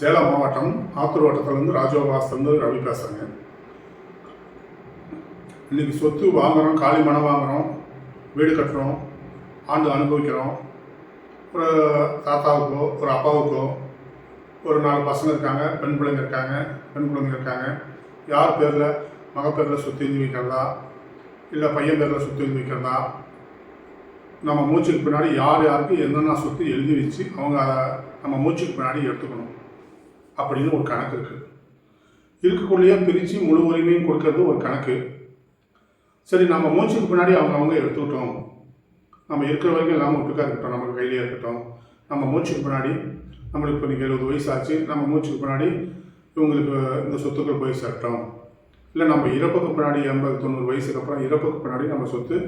சேலம் மாவட்டம் ஆத்தூர் வட்டத்துலேருந்து ராஜோபாஸ்லேருந்து ரவி பேசுகிறேங்க இன்றைக்கி சொத்து வாங்குகிறோம் காலி மனை வாங்குறோம் வீடு கட்டுறோம் ஆண்டு அனுபவிக்கிறோம். ஒரு தாத்தாவுக்கோ ஒரு அப்பாவுக்கோ ஒரு நாலு பசங்க இருக்காங்க பெண் பிள்ளைங்க இருக்காங்க பெண் பிள்ளைங்க இருக்காங்க. யார் பேரில் மக பேரில் சொத்து எழுதி வைக்கிறதா? இல்லை பையன் பேரில் சொத்து எழுதி வைக்கிறதா? நம்ம மூச்சுக்கு பின்னாடி யார் யாருக்கு என்னென்ன சொத்து எழுதி வச்சு அவங்க அதை நம்ம மூச்சுக்கு பின்னாடி எடுத்துக்கணும். அப்படின்னு ஒரு கணக்கு இருக்குது இருக்கக்குள்ளேயே பிரித்து முழு உரிமையும் கொடுக்கறது ஒரு கணக்கு. சரி நம்ம மூச்சுக்கு பின்னாடி அவங்க அவங்க எடுத்துக்கிட்டோம். நம்ம இருக்கிற வரைக்கும் எல்லாமே ஒட்டுக்காக இருக்கட்டும் நமக்கு கையிலே இருக்கட்டும். நம்ம மூச்சுக்கு பின்னாடி நம்மளுக்கு இப்போ நீங்கள் எழுபது வயசு ஆச்சு நம்ம மூச்சுக்கு பின்னாடி இவங்களுக்கு இந்த சொத்துக்கள் போய் சேரட்டும். இல்லை நம்ம இறப்புக்கு பின்னாடி எண்பது தொண்ணூறு வயசுக்கு அப்புறம் இறப்புக்கு பின்னாடி நம்ம சொத்து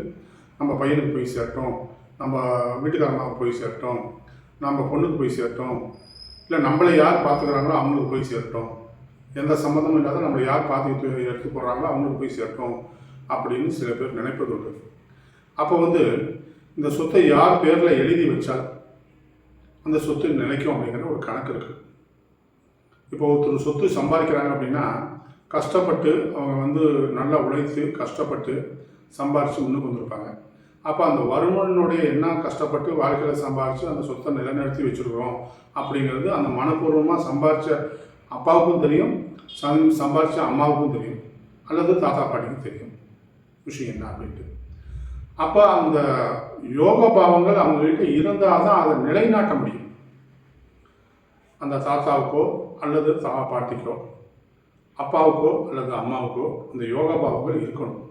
நம்ம பையனுக்கு போய் சேரட்டும். நம்ம வீட்டுக்காரமாக போய் சேரட்டும். நம்ம பொண்ணுக்கு போய் சேரட்டும். இல்லை நம்மளை யார் பார்த்துக்கிறாங்களோ அவங்களுக்கு போய் சேரட்டும். எந்த சம்மந்தமும் இல்லாத நம்மளை யார் பார்த்துக்கிட்டு எடுத்து போடுறாங்களோ அவங்களுக்கு போய் சேரட்டும் அப்படின்னு சில பேர் நினைப்பது உண்டு. அப்போ வந்து இந்த சொத்தை யார் பேரில் எழுதி வச்சால் அந்த சொத்து நிலைக்கும் அப்படிங்கிற ஒரு கணக்கு இருக்குது இப்போ ஒருத்தர் சொத்து சம்பாதிக்கிறாங்க அப்படின்னா கஷ்டப்பட்டு அவங்க வந்து நல்லா உழைத்து கஷ்டப்பட்டு சம்பாரித்து முன்னுக்கு வந்திருப்பாங்க. அப்போ அந்த வருமனுடைய என்ன கஷ்டப்பட்டு வாழ்க்கையில் சம்பாரித்து அந்த சொத்தை நிலைநிறுத்தி வச்சுருக்கிறோம் அப்படிங்கிறது அந்த மனப்பூர்வமாக சம்பாரித்த அப்பாவுக்கும் தெரியும் சம் சம்பாரித்த அம்மாவுக்கும் தெரியும் அல்லது தாத்தா பாட்டிக்கும் தெரியும். விஷயம் என்ன அப்படின்ட்டு. அப்போ அந்த யோக பாவங்கள் அவங்ககிட்ட இருந்தால் தான் அதை நிலைநாட்ட முடியும். அந்த தாத்தாவுக்கோ அல்லது தாத்தா பாட்டிக்கோ அப்பாவுக்கோ அல்லது அம்மாவுக்கோ அந்த யோக பாவங்கள் இருக்கணும்.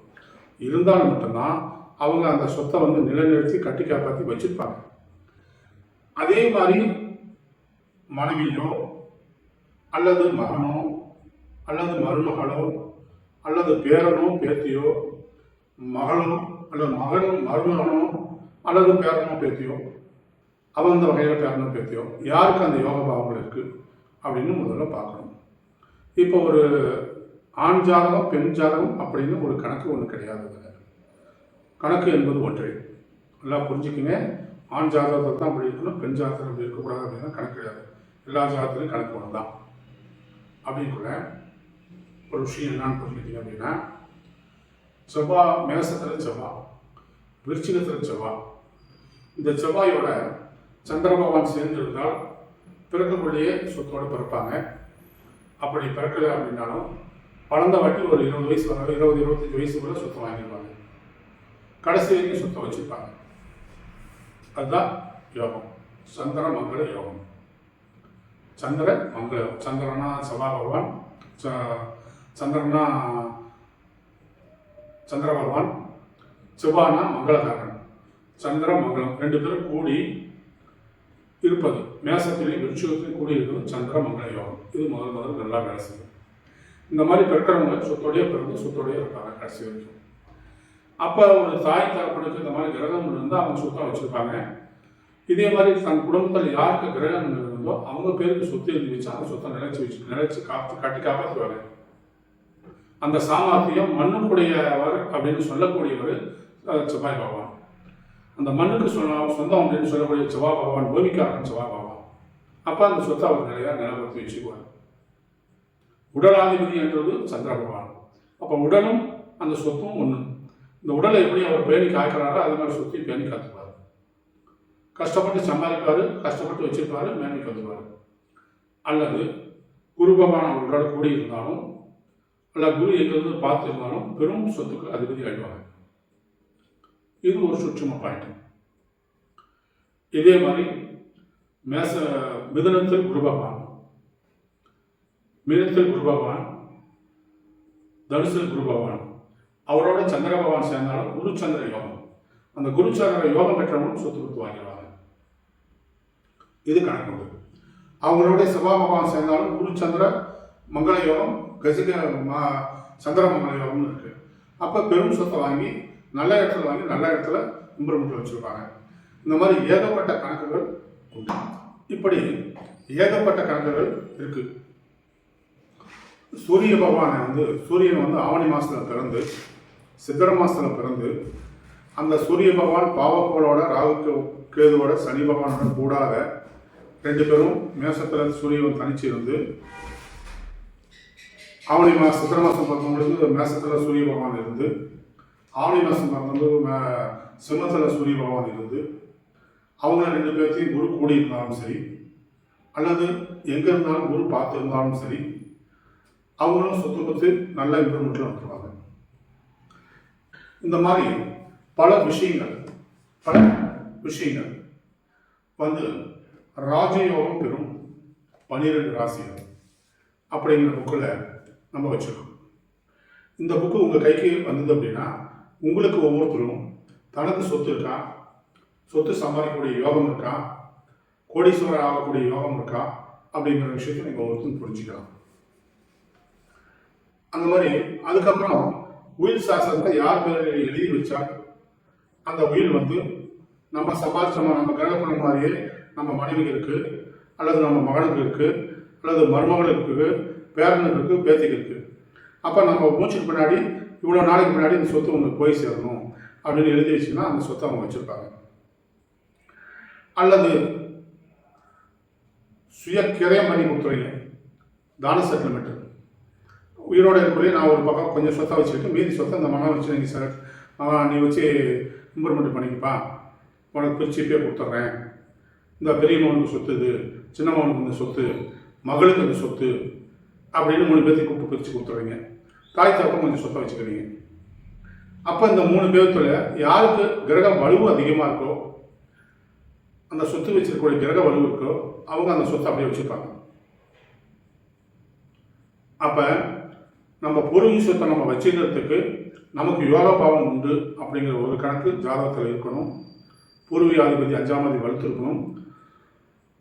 இருந்தால் மட்டும்தான் அவங்க அந்த சொத்தை வந்து நிலைநிறுத்தி கட்டி காப்பாற்றி வச்சிருப்பாங்க அதே மாதிரி மனைவியோ அல்லது மகனோ அல்லது மருமகளோ அல்லது பேரனோ பேத்தியோ மகளோ அல்லது மகனும் மருமகனோ அல்லது பேரனோ பேத்தியோ அவன் அந்த வகையில் பேரனோ பேத்தியோ யாருக்கு அந்த யோக பாவங்கள் இருக்குது அப்படின்னு முதல்ல பார்க்கணும் இப்போ ஒரு ஆண் ஜாதகம் பெண் ஜாதகம் அப்படின்னு ஒரு கணக்கு ஒன்று கிடையாது இதுல. கணக்கு என்பது ஒன்றே. நல்லா புரிஞ்சுக்கிங்க. ஆண் ஜாதகத்தை தான் அப்படி இருக்கணும் பெண் ஜாதகம் அப்படி இருக்கக்கூடாது அப்படின்னா கணக்கு கிடையாது. எல்லா ஜாதகத்துலையும் கணக்கு ஒன்று தான் அப்படின்னுக்குள்ள ஒரு விஷயம் என்னான்னு புரிஞ்சுக்கிட்டீங்க அப்படின்னா செவ்வா மேசத்தில் செவ்வா விருச்சிகத்தில் செவ்வா. இந்த செவ்வாயோட சந்திர பகவான் சேர்ந்திருந்தால் பிறக்கக்குள்ளேயே சொத்தோடு பிறப்பாங்க. அப்படி பிறக்கலை அப்படின்னாலும் வளர்ந்த வாட்டி ஒரு இருபது வயசு வர இருபது இருபத்தஞ்சி வயசுக்குள்ள சொத்தை வாங்கிடுவாங்க. கடைசி வரைக்கும் சொத்தை வச்சுருப்பாங்க அதுதான் யோகம். சந்திர மங்கள யோகம். சந்திர மங்கள சந்திரனா செவ்வாய் பகவான் ச- சந்திரனா சந்திர பகவான் செவ்வானா மங்களகாரன் சந்திர மங்களம். ரெண்டு பேரும் கூடி இருப்பது. மேசத்திலையும் விருட்சத்திலையும் கூடி இருக்கிறது சந்திர மங்கள யோகம். இது முதல் முதல் நல்லா வேலை செய்யும். இந்த மாதிரி பிறக்கிறவங்க சொத்தோடய பிறந்து சொத்தோடய இருப்பாங்க கடைசி வரைக்கும். அப்போ ஒரு தாய் தரப்புனுக்கு இந்த மாதிரி கிரகம் இருந்தால் அவங்க சொத்தாக வச்சுருப்பாங்க. இதே மாதிரி தன் குடும்பத்தில் யாருக்கு கிரகம் இருந்தோ அவங்க பேருக்கு சொத்து எழுதி வச்சு அந்த சொத்தை நினைச்சு வச்சு நினைச்சு காத்து கட்டி காப்பாற்றுவாங்க அந்த சாமர்த்தியம் மண்ணுக்குடையவர் அப்படின்னு சொல்லக்கூடியவர் செவ்வாய் பகவான். அந்த மண்ணுக்கு சொன்ன சொந்தம் அப்படின்னு சொல்லக்கூடிய செவ்வாய் பகவான் பூமிக்காரன் செவ்வாய் பகவான். அப்போ அந்த சொத்தை அவர் நிலையாக நிலப்படுத்தி வச்சுக்குவார். உடலாதிபதி என்றது சந்திர பகவான். அப்போ உடலும் அந்த சொத்தும் ஒன்று இந்த உடலை எப்படி அவர் பேணி காய்க்கிறாரோ அது மாதிரி சுற்றி பேணி காத்துப்பார். கஷ்டப்பட்டு சம்பாதிப்பார் கஷ்டப்பட்டு வச்சிருப்பாரு மேனி கத்துவார் அல்லது குருபமான உடல் கூடி இருந்தாலும் அல்ல குரு எங்கிருந்து பார்த்து இருந்தாலும் பெரும் சொத்துக்கு அதிபதி ஆயிடுவாங்க. இது ஒரு சுற்றும பாயிண்ட் இதே மாதிரி மேச மிதனத்தில் குரு பகவான் மிதுனத்தில் குரு பகவான் தனுசில் குரு பகவான் அவரோட சந்திர பகவான் சேர்ந்தாலும் குரு சந்திர யோகம். அந்த குரு சந்திர யோகம் பெற்றவங்களும் சொத்து கொடுத்து வாங்கிடுவாங்க. இது கணக்கு உண்டு அவங்களோட பகவான் சேர்ந்தாலும் குரு சந்திர மங்கள யோகம் கசிக மா சந்திர மங்கள யோகம்னு இருக்கு. அப்போ பெரும் சொத்தை வாங்கி நல்ல இடத்துல வாங்கி நல்ல இடத்துல இம்ப்ரூவ்மெண்ட் வச்சுருப்பாங்க. இந்த மாதிரி ஏகப்பட்ட கணக்குகள் உண்டு. இப்படி ஏகப்பட்ட கணக்குகள் இருக்குது சூரிய பகவானை வந்து சூரியன் வந்து ஆவணி மாதத்தில் பிறந்து சித்திர மாசத்துல பிறந்து அந்த சூரிய பகவான் பாவக்கோளோட ராகு கேதுவோட சனி பகவானோட கூடாத ரெண்டு பேரும் மேசத்தில் சூரியன் தனிச்சு இருந்து ஆவணி மாதம் சித்திர மாதம் பிறந்தவங்களுக்கு மேசத்தில் சூரிய பகவான் இருந்து ஆவணி மாதம் பிறந்தவங்க சிம்மத்தில் சூரிய பகவான் இருந்து அவங்க ரெண்டு பேர்த்தையும் குரு கூடி இருந்தாலும் சரி அல்லது எங்கே இருந்தாலும் குரு பார்த்து இருந்தாலும் சரி அவங்களும் சொத்து பத்து நல்ல இம்ப்ரூவ்மெண்ட்டில் வந்துருவாங்க இந்த மாதிரி பல விஷயங்கள் பல விஷயங்கள் வந்து ராஜயோகம் பெறும் பன்னிரெண்டு ராசிகள் அப்படிங்கிற புக்கில் நம்ம வச்சுருக்கோம். இந்த புக்கு உங்கள் கைக்கு வந்தது அப்படின்னா உங்களுக்கு ஒவ்வொருத்தரும் தனக்கு சொத்து இருக்கா? சொத்து சம்பாதிக்கக்கூடிய யோகம் இருக்கா? கோடீஸ்வரர் ஆகக்கூடிய யோகம் இருக்கா? அப்படிங்கிற விஷயத்தை நீங்கள் ஒவ்வொருத்தரும் புரிஞ்சுக்கலாம். அந்த மாதிரி அதுக்கப்புறம் உயில் சாஸ்திரத்தை யார் பேரில் எழுதி வச்சா அந்த உயில் வந்து நம்ம சம்பாதிச்சோமா நம்ம கிரகப்பட மாதிரியே நம்ம மனைவிகளுக்கு அல்லது நம்ம மகனுக்கு இருக்கு அல்லது மருமகளுக்கு பேரனுக்கு இருக்கு பேத்திக்கு இருக்கு. அப்போ நம்ம மூச்சுக்கு பின்னாடி இவ்வளோ நாளைக்கு முன்னாடி இந்த சொத்து உங்களுக்கு போய் சேரணும் அப்படின்னு எழுதி வச்சுன்னா அந்த சொத்தை அவங்க வச்சுருப்பாங்க. அல்லது சுய கிரயம் பண்ணி கொடுத்துறீங்க தான செட்டில்மெண்ட் உயிரோட இருக்கக்கூடிய நான் ஒரு பக்கம் கொஞ்சம் சொத்தாக வச்சுக்கிட்டு மீதி சொத்தை அந்த மகன் வச்சு நீங்கள் சார் நீ வச்சு இம்ப்ரூவ்மெண்ட் பண்ணிக்கப்பா. உனக்கு பிரிச்சு இப்பயே கொடுத்துட்றேன். இந்த பெரிய மகனுக்கு சொத்து இது சின்ன மகனுக்கு இந்த சொத்து மகளுக்கு இந்த சொத்து அப்படின்னு மூணு பேர்த்தையும் கூப்பிட்டு பிரித்து கொடுத்துட்றீங்க. தாய் தரப்பும் கொஞ்சம் சொத்தை வச்சுக்கிறீங்க அப்போ இந்த மூணு பேர்த்துல யாருக்கு கிரக வலுவு அதிகமாக இருக்கோ அந்த சொத்து வச்சிருக்கக்கூடிய கிரக வலுவு இருக்கோ அவங்க அந்த சொத்தை அப்படியே வச்சுருப்பாங்க அப்போ நம்ம பூர்வீக சொத்தை நம்ம வச்சுக்கிறதுக்கு நமக்கு யோகா பாவம் உண்டு அப்படிங்கிற ஒரு கணக்கு ஜாதகத்தில் இருக்கணும். பூர்வீகாதிபதி அஞ்சாமதி வலுத்திருக்கணும்.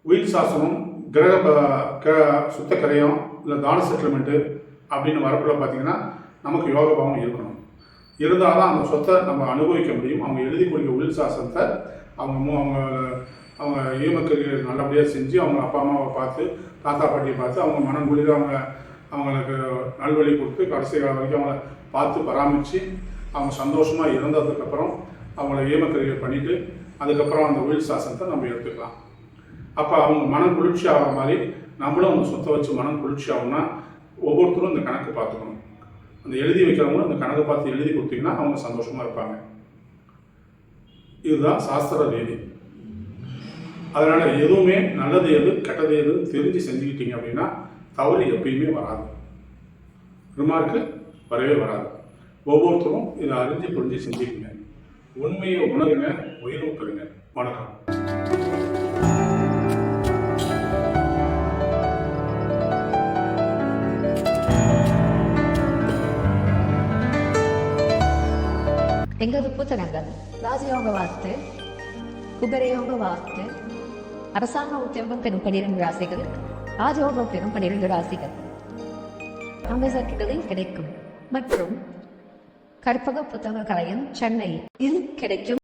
உயிர் சாசனம் கிரக க- சுத்த கரையம் இல்லை தான செட்டில்மெண்ட்டு அப்படின்னு வரக்குள்ள பார்த்தீங்கன்னா நமக்கு யோக பாவம் இருக்கணும். இருந்தால் தான் அந்த சொத்தை நம்ம அனுபவிக்க முடியும். அவங்க எழுதி கொடுக்க உயிர் சாசனத்தை அவங்க அவங்க அவங்க ஈமக்கரியர் நல்லபடியாக செஞ்சு அவங்க அப்பா அம்மாவை பார்த்து தாத்தா பாட்டியை பார்த்து அவங்க மனம் குளிர அவங்க அவங்களுக்கு நல்வழி கொடுத்து கடைசி காலம் வரைக்கும் அவங்கள பார்த்து பராமரித்து அவங்க சந்தோஷமாக இறந்ததுக்கப்புறம் அவங்கள ஈமக்கரியர் பண்ணிவிட்டு அதுக்கப்புறம் அந்த உயிர் சாசனத்தை நம்ம எடுத்துக்கலாம். அப்போ அவங்க மனம் குளிர்ச்சி ஆகிற மாதிரி நம்மளும் அவங்க சொத்தை வச்சு மனம் குளிர்ச்சி ஆகும்னா ஒவ்வொருத்தரும் இந்த கணக்கு பார்த்துக்கணும். அந்த எழுதி வைக்கிறவங்களும் அந்த கணக்கு பார்த்து எழுதி கொடுத்தீங்கன்னா அவங்க சந்தோஷமாக இருப்பாங்க. இதுதான் சாஸ்திர ரீதி அதனால் எதுவுமே நல்லது எது கெட்டது எது தெரிஞ்சு செஞ்சுக்கிட்டீங்க அப்படின்னா தவறு எப்பயுமே வராது. ரிமார்க்கு வரவே வராது. ஒவ்வொருத்தரும் இதை அறிஞ்சு புரிஞ்சு செஞ்சுக்கங்க உண்மையை உணருங்க உயிரும் பெறுங்க வணக்கம். எங்களது புத்தகங்கள் ராஜயோக வாஸ்து குபரயோக வாஸ்து அரசாங்க உத்தியோகம் பெறும் பனிரெண்டு ராசிகள் ராஜயோகம் பெறும் பனிரெண்டு ராசிகள். அமேசான் கிடைக்கும். மற்றும் கற்பக புத்தக கலையம் சென்னை இது கிடைக்கும்.